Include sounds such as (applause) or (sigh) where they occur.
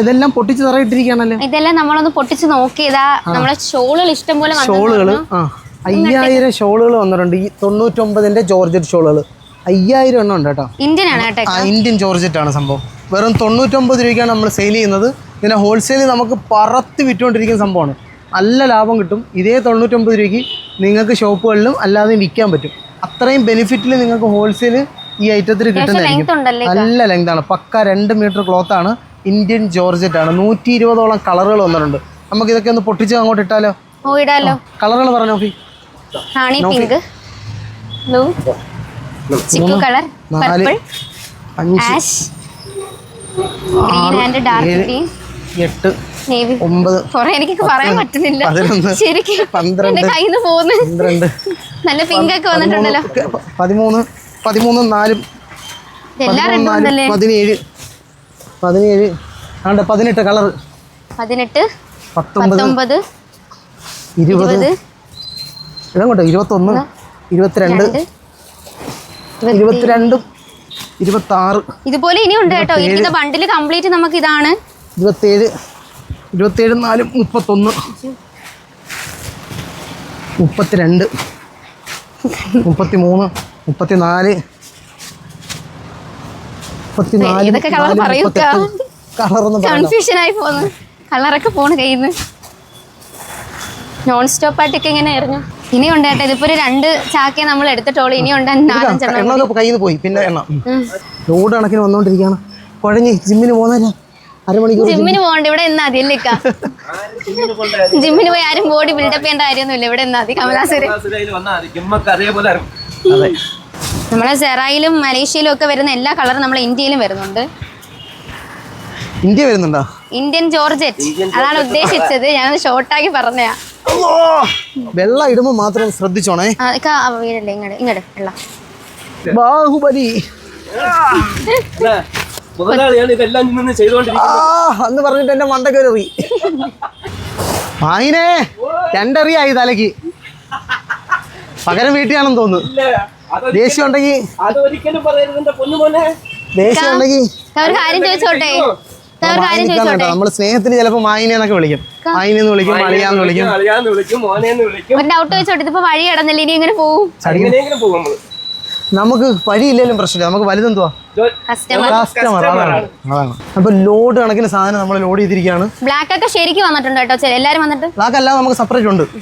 ഇതെല്ലാം പൊട്ടിച്ച് തറയിട്ടിരിക്കുകയാണല്ലോ? ഇതെല്ലാം നമ്മളൊന്ന് പൊട്ടിച്ച് നോക്കിയതാ നമ്മളെ ഷോളുകൾ ഇഷ്ടം പോലെ ഷോളുകൾ അയ്യായിരം ഷോളുകൾ വന്നിട്ടുണ്ട്. ഈ തൊണ്ണൂറ്റൊമ്പതിന്റെ ജോർജറ്റ് ഷോളുകൾ അയ്യായിരം എണ്ണം ഉണ്ട് കേട്ടോ. ഇന്ത്യൻ ആണ് കേട്ടോ ഇന്ത്യൻ ജോർജറ്റ് ആണ് സംഭവം. വെറും തൊണ്ണൂറ്റൊമ്പത് രൂപയ്ക്കാണ് നമ്മൾ സെയിൽ ചെയ്യുന്നത്. ഇതിനെ ഹോൾസെയിൽ നമുക്ക് പറത്ത് വിറ്റുകൊണ്ടിരിക്കുന്ന സംഭവമാണ്. നല്ല ലാഭം കിട്ടും. ഇതേ തൊണ്ണൂറ്റൊമ്പത് രൂപയ്ക്ക് നിങ്ങൾക്ക് ഷോപ്പുകളിലും അല്ലാതെയും വിൽക്കാൻ പറ്റും. അത്രയും ബെനിഫിറ്റിൽ നിങ്ങൾക്ക് ഹോൾസെയിൽ ഈ ഐറ്റത്തിൽ കിട്ടുന്നതായിരിക്കും. നല്ല ലെങ്ത് ആണ്. പക്ക രണ്ട് മീറ്റർ ക്ലോത്ത് ആണ്. ഇന്ത്യൻ ജോർജറ്റ് ആണ്. നൂറ്റി ഇരുപതോളം കളറുകൾ വന്നിട്ടുണ്ട്. നമുക്ക് ഇതൊക്കെ ഒന്ന് പൊട്ടിച്ച് അങ്ങോട്ട് ഇട്ടാലോ? കളറുകൾ പറഞ്ഞു നോക്കി. നാല് അഞ്ച് എട്ട് ഒമ്പത് എനിക്ക് പറയാൻ പറ്റുന്നില്ല. ശരിക്കും പന്ത്രണ്ട് നല്ല പിങ്ക് ഒക്കെ വന്നിട്ടുണ്ടല്ലോ. പതിമൂന്ന്, പതിമൂന്ന് നാലും പതിനേഴ് പതിനേഴ്. ആണ്ട് പതിനെട്ട് കളർ പതിനെട്ട് പത്തൊമ്പത് ഇരുപത്. ഇതങ്ങോട്ടോ ഇരുപത്തൊന്ന് ഇരുപത്തിരണ്ട് രണ്ട് ഇരുപത്തിരണ്ടും ഇരുപത്തി ആറ് ഇതുപോലെ ഇനിയുണ്ട് കേട്ടോ. ഇരിക്കുന്ന ബണ്ടിൽ കംപ്ലീറ്റ് നമുക്ക് ഇതാണ്. ഇരുപത്തേഴ് ഇരുപത്തേഴ് നാലും മുപ്പത്തൊന്ന് മുപ്പത്തിരണ്ട് (laughs) മുപ്പത്തി മൂന്ന് മുപ്പത്തിനാല്. ഇതൊക്കെ colour പറയൂ കളറൊന്നും പറയണ്ട. കൺഫ്യൂഷൻ ആയി പോന്നു. കളറൊക്കെ പോണ് കയ്യിൽ നോൺ സ്റ്റോപ്പ് ആയിട്ടൊക്കെ ഇങ്ങനെ ഉണ്ട് കേട്ടോ. ഇതിപ്പോ ഒരു രണ്ട് ചാക്കേ നമ്മൾ എടുത്തിട്ടോളൂ നാലഞ്ചെണ്ണം എണ്ണ കയ്യിൽ പോയി. പിന്നെ എണ്ണ. ലോഡ് കണക്കിന് വന്നോണ്ടിരിക്കാണ്. കുഴഞ്ഞ് ജിമ്മിന് പോകുന്നില്ല അരമണിക്കൂർ ജിമ്മിന് പോകണ്ട. ഇവിടെ എന്നാ മതി അല്ലേ? ജിമ്മിന് പോയി ആരും ബോഡി ബിൽഡപ്പ് ചെയ്യേണ്ട കാര്യമൊന്നുമില്ല ഇവിടെ എന്നാ മതി കമലാസുര. അതെ. നമ്മളെ സെറായിലും മലേഷ്യയിലും ഒക്കെ വരുന്ന എല്ലാ കളറും നമ്മളെ ഇന്ത്യയിലും വരുന്നുണ്ട്. ഇന്ത്യ വരുന്നുണ്ടോ? ഇന്ത്യൻ ജോർജറ്റ് അതാണ് ഉദ്ദേശിച്ചത്. ഞാൻ ഷോർട്ടാക്കി പറഞ്ഞയാ വെള്ളം ഇടുമ്പോ മാത്രം ശ്രദ്ധിച്ചോണേ. ആ, ഇക്ക, വീടല്ലേ ഇങ്ങട് ഇങ്ങട് വെള്ളം. ബാഹുബലി. അന്ന് പറഞ്ഞിട്ട് എന്റെ മണ്ടക്കൊരു അറി മായിനെ (laughs) രണ്ടറിയായി തലക്ക് പകരം വീട്ടിലാണെന്ന് തോന്നുന്നു. ദേഷ്യം ഉണ്ടെങ്കിൽ ദേഷ്യം ഉണ്ടെങ്കിൽ കാര്യം ചോദിച്ചോട്ടെ? ഇക്ക, കാര്യം ചോദിച്ചോട്ടെ? നമ്മൾ സ്നേഹത്തിന് ചിലപ്പോ മായിനെ എന്നൊക്കെ വിളിക്കും. മായിനെന്ന് വിളിക്കും മളിയാന്ന് വിളിക്കും അളിയാന്ന് വിളിക്കും മോനേന്ന് വിളിക്കും. ഒരു ഡൗട്ട് ചോദിച്ചോട്ടെ? ഇതിപ്പോ വഴി കിടന്നില്ല? ഇനി എങ്ങനെ പോകും നമുക്ക് വഴിയില്ലേലും പ്രശ്നമില്ല. നമുക്ക് വലുതെന്തുവാ? കസ്റ്റമർ അതാണ്. അപ്പൊ ലോഡ് കണക്കിന് സാധനം നമ്മൾ ലോഡ് ചെയ്തിരിക്കുകയാണ്. ബ്ലാക്ക് ഒക്കെ ശരിക്കും വന്നിട്ടുണ്ട് കേട്ടോ. എല്ലാരും വന്നിട്ട്? ബ്ലാക്ക് അല്ലാതെ നമുക്ക് സെപ്പറേറ്റ് ഉണ്ട്.